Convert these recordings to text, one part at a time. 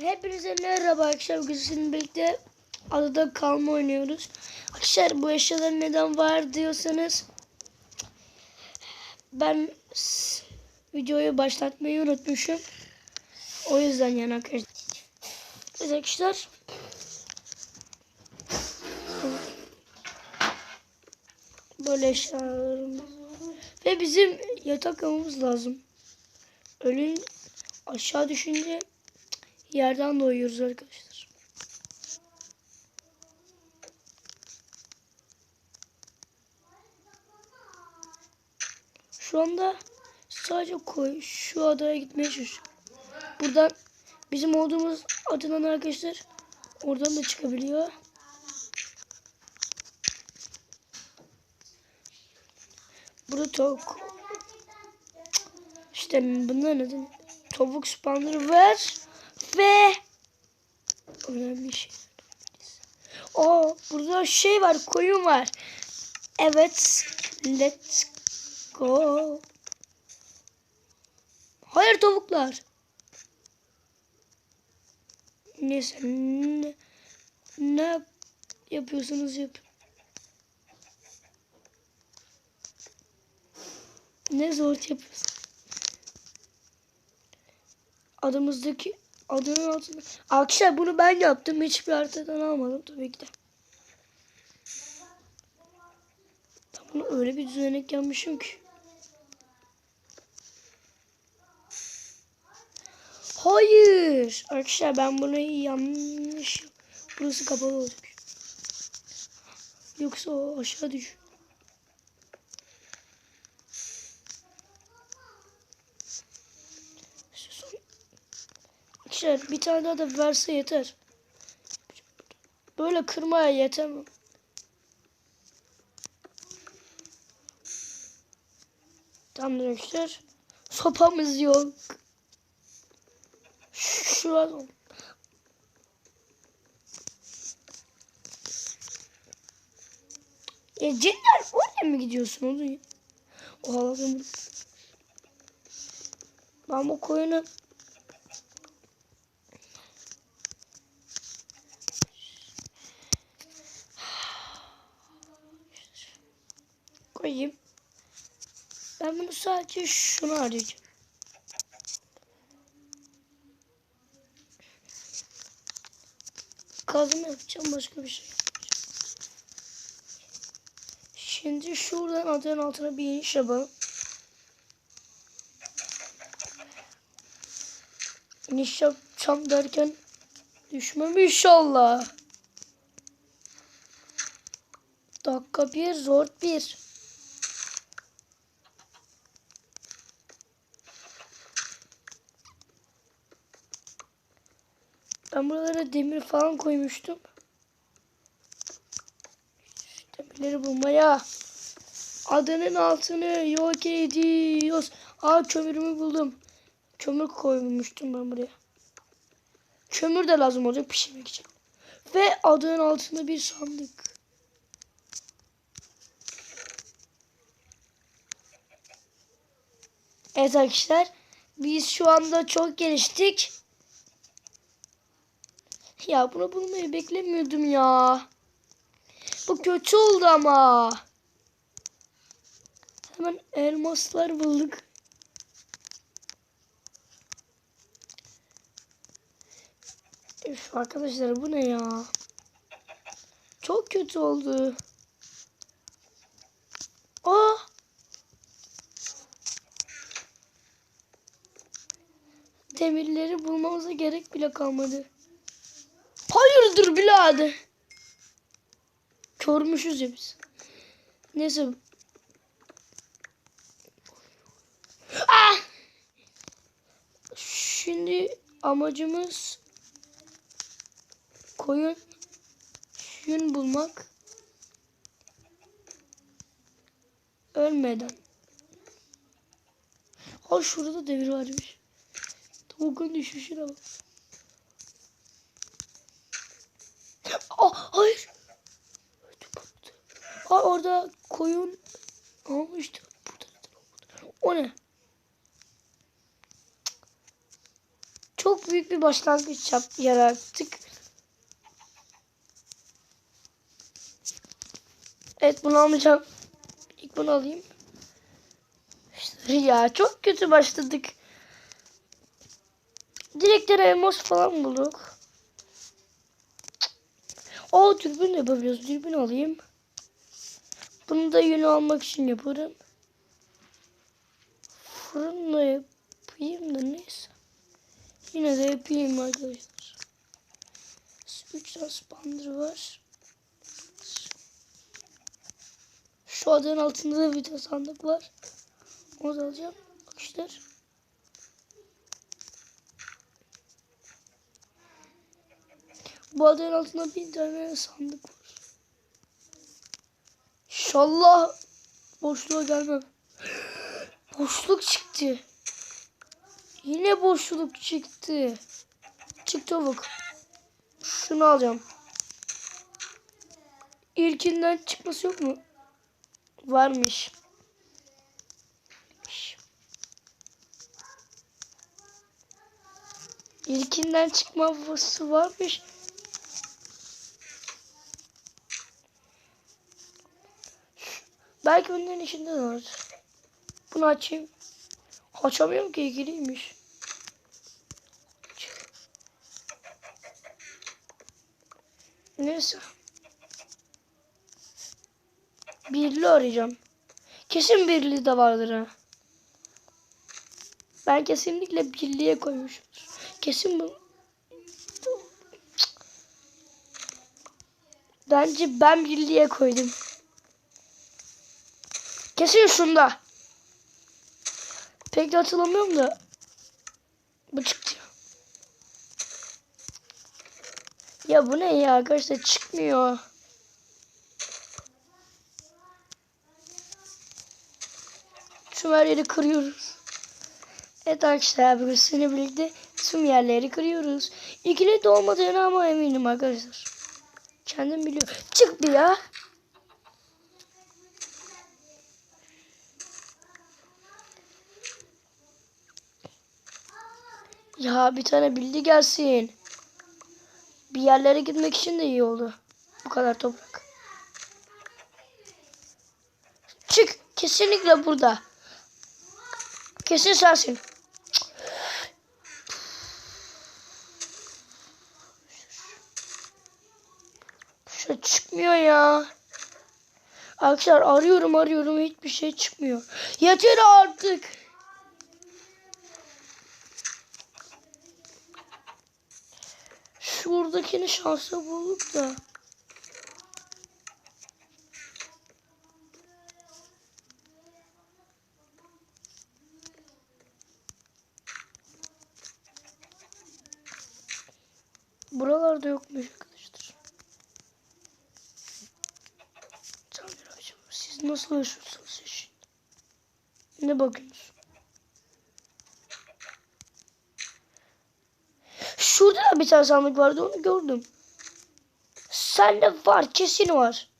Hepinize merhaba. Bugün sizinle birlikte adada kalma oynuyoruz. Arkadaşlar bu eşyalar neden var diyorsanız ben videoyu başlatmayı unutmuşum. O yüzden yani arkadaşlar. Evet arkadaşlar. Böyle eşyalarımız. Ve bizim yatak lazım. Ölün aşağı düşünce yerden doyuyoruz arkadaşlar. Şu anda sadece koy şu adaya gitmeye çalışıyorum. Buradan bizim olduğumuz adadan arkadaşlar oradan da çıkabiliyor. Burada tavuk. İşte bunlar ne demek? Tavuk spawnları ver ve önemli şey. Aa burada şey var koyun var. Evet let's go. Hayır tavuklar. Neyse ne, ne yapıyorsunuz yapın. Ne zor yapıyorsun. Adımızdaki adının altında. Arkadaşlar bunu ben yaptım. Hiçbir haritadan almadım tabii ki de. Bunu öyle bir düzenek yapmışım ki. Hayır. Arkadaşlar ben bunu yanlış. Burası kapalı olacak. Yoksa aşağı düş. Şu son- Arkadaşlar bir tane daha da verse yeter. Böyle kırmaya yetemem. Tamam arkadaşlar. Sopamız yok. Şu an. E cidden oraya mı gidiyorsun onu? Oha ben bu koyunu koyayım. Ben bunu sadece şunu arayacağım. Kazma yapacağım başka bir şey. Şimdi şuradan adın altına bir iniş yapalım. İniş yapacağım derken düşmem inşallah. Dakika bir zor bir. Ben buralara demir falan koymuştum. Demirleri bulmaya. Adanın altını yok ediyoruz. Aa kömürümü buldum. Kömür koymuştum ben buraya. Kömür de lazım olacak pişirmek için. Ve adanın altında bir sandık. Evet arkadaşlar. Biz şu anda çok geliştik. Ya bunu bulmayı beklemiyordum ya. Bu kötü oldu ama. Hemen elmaslar bulduk. Üf arkadaşlar bu ne ya? Çok kötü oldu. Aa! Demirleri bulmamıza gerek bile kalmadı. Birader? Körmüşüz ya biz. Neyse. Ah! Şimdi amacımız koyun yün bulmak. Ölmeden. Ha şurada demir varmış. Tavukun düşüşüne bak. Aa, hayır. Ha orada koyun. Burada. O ne? çok büyük bir başlangıç yap yarattık. Evet bunu almayacağım. İlk bunu alayım. İşte ya çok kötü başladık. Direkt elmas falan bulduk. O dürbün yapabiliyoruz. Dürbün alayım. Bunu da yünü almak için yaparım. Fırınla yapayım da neyse. Yine de yapayım arkadaşlar. 3 tane spandır var. Şu adın altında da bir tane sandık var. Onu da alacağım. Arkadaşlar. Bu adın altında bir tane sandık var. İnşallah boşluğa gelmem. Boşluk çıktı. Yine boşluk çıktı. Çık tavuk. Şunu alacağım. İlkinden çıkması yok mu? Varmış. İlkinden çıkması varmış. Belki bunların içinde de var. Bunu açayım. Açamıyorum ki ilgiliymiş. Neyse. Birli arayacağım. Kesin birli de vardır ha. Ben kesinlikle birliğe koymuşumdur. Kesin bu. Bence ben birliğe koydum. Kesin şunda. Pek de hatırlamıyorum da. Bu çıktı. Ya bu ne ya arkadaşlar çıkmıyor. Tüm her yeri kırıyoruz. Evet arkadaşlar bugün sizinle birlikte tüm yerleri kırıyoruz. İkili de olmadığını ama eminim arkadaşlar. Kendim biliyorum. Çık bir ya. Ya bir tane bildi gelsin. Bir yerlere gitmek için de iyi oldu. Bu kadar toprak. Çık. Kesinlikle burada. Kesin sensin. Şu çıkmıyor ya. Arkadaşlar arıyorum arıyorum hiçbir şey çıkmıyor. Yeter artık. Şuradakini şansa bulduk da. Buralarda yokmuş arkadaşlar. Hocam siz nasıl yaşıyorsunuz. Ne bakıyorsunuz? Şurada bir tane sandık vardı onu gördüm. Sende var kesin var.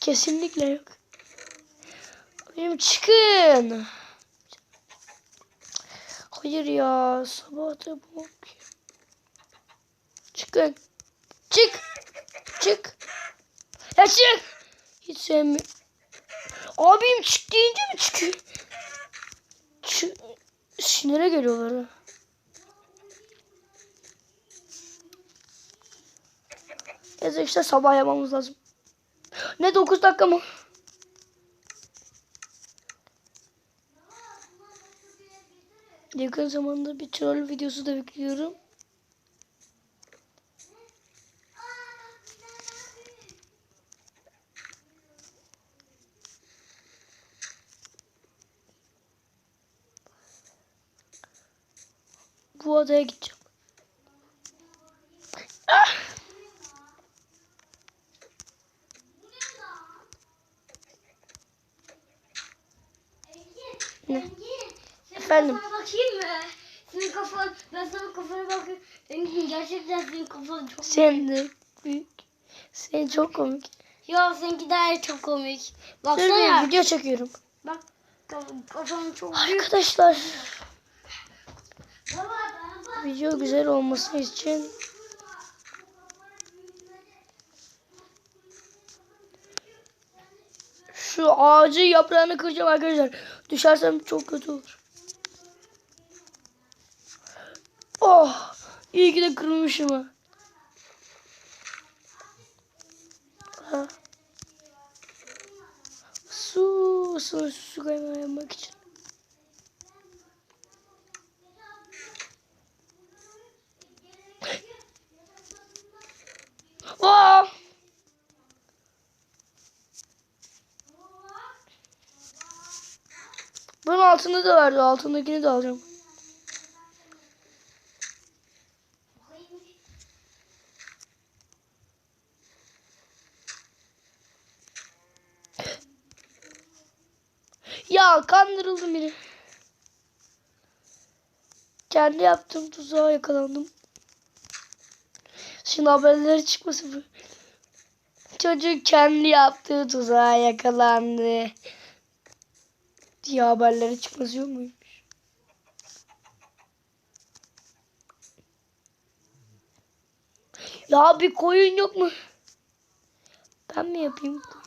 Kesinlikle yok. Benim çıkın. Hayır ya sabah da bu. Çıkın. Çık. Çık. Ya çık. Hiç sevmiyorum. Abim çık deyince mi çıkıyor? Çık. Sinire geliyorlar Neyse işte sabah yapmamız lazım. Ne 9 dakika mı? Yakın zamanda bir troll videosu da bekliyorum. Bu adaya gideceğim. Ah! Ne? Efendim? Kafana bakayım mı? Senin kafan, ben sana kafana bakayım. Engin gerçekten senin kafan çok Sen de büyük. Sen çok komik. Ya seninki daha çok komik. Baksana. bir video çekiyorum. Bak kaf- kafan çok büyük. Arkadaşlar Bana Video güzel olması için şu ağacı yaprağını kıracağım arkadaşlar. Düşersem çok kötü olur. Oh! iyi ki de kırılmışım ha. Su, su, su kaynağı yapmak için. Aa! Bunun altında da vardı. Altındakini de alacağım. Kendi yaptığım tuzağa yakalandım. Şimdi haberleri çıkmasın. Çocuk kendi yaptığı tuzağa yakalandı. Diye haberleri çıkması yok muymuş? Ya bir koyun yok mu? Ben mi yapayım koyunu?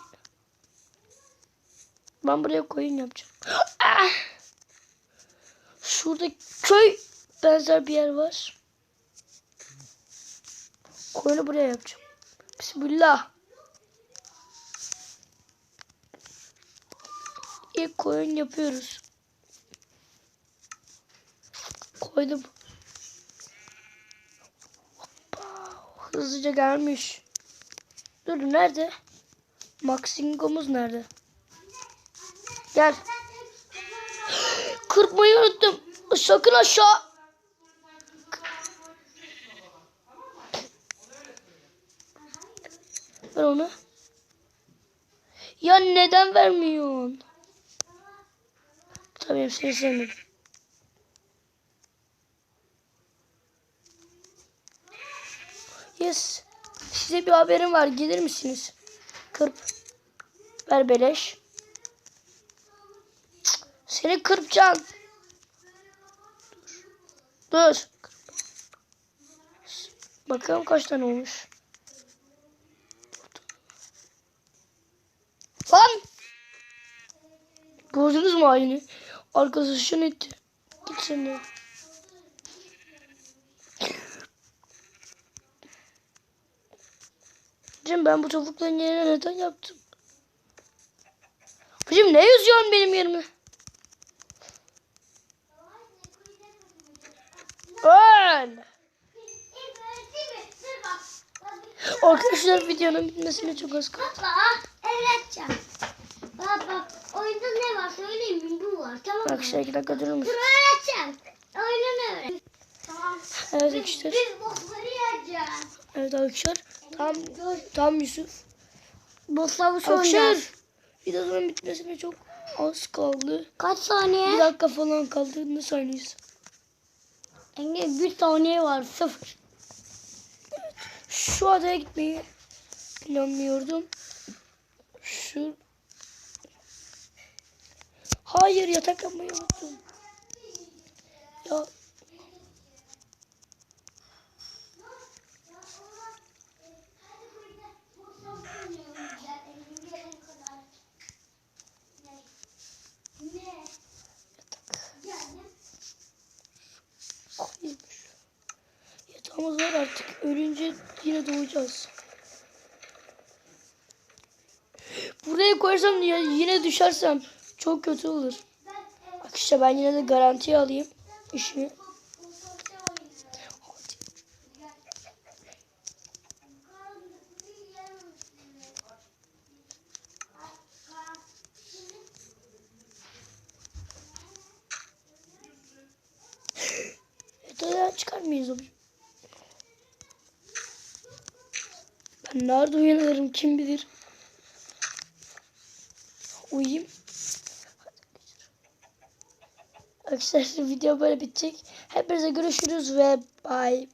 Ben buraya koyun yapacağım. Ah! Şurada köy benzer bir yer var. Koyunu buraya yapacağım. Bismillah. İlk koyun yapıyoruz. Koydum. Hoppa. Hızlıca gelmiş. Dur nerede? Maxingomuz nerede? Gel. Kırpmayı unuttum. Sakın aşağı. Ver onu. Ya neden vermiyorsun? Tabii seni sevmedim. Yes. Size bir haberim var. Gelir misiniz? Kırp. Ver beleş. Seni kırpacağım. Dur. Dur. Bakalım kaç tane olmuş. Mü halini? Arkadaşın etti. Git sen de. Hocam ben bu tavukların yerine neden yaptım? Hocam ne yazıyorsun benim yerime? Öl! Arkadaşlar videonun bitmesine çok az kaldı. Baba öğreteceğim. Baba oyunda ne var söyleyeyim mi? Bu var tamam mı? Arkadaşlar iki dakika durur Dur musun? öğreteceğim. Oyununu öğret. Tamam. Evet Biz, arkadaşlar. biz bossları yiyeceğiz. Evet arkadaşlar. Tam, tam Yusuf. Bosslar bu Arkadaşlar. Videonun bitmesine çok az kaldı. Kaç Bir saniye? dakika falan kaldı. Ne sanıyorsun? Engin bir saniye var. Sıfır. Şu adaya gitmeyi planlıyordum. Şu... Hayır yatak yapmayı unuttum. Ya. Yatağımız var artık. Ölünce yine doğacağız. Buraya koyarsam ya- yine düşersem çok kötü olur. Bak işte ben yine de garantiye alayım işimi. Yatağı çıkar mıyız abi? Ben nerede uyanırım kim bilir. Uyuyayım. Arkadaşlar video böyle bitecek. Hepinize görüşürüz ve bye.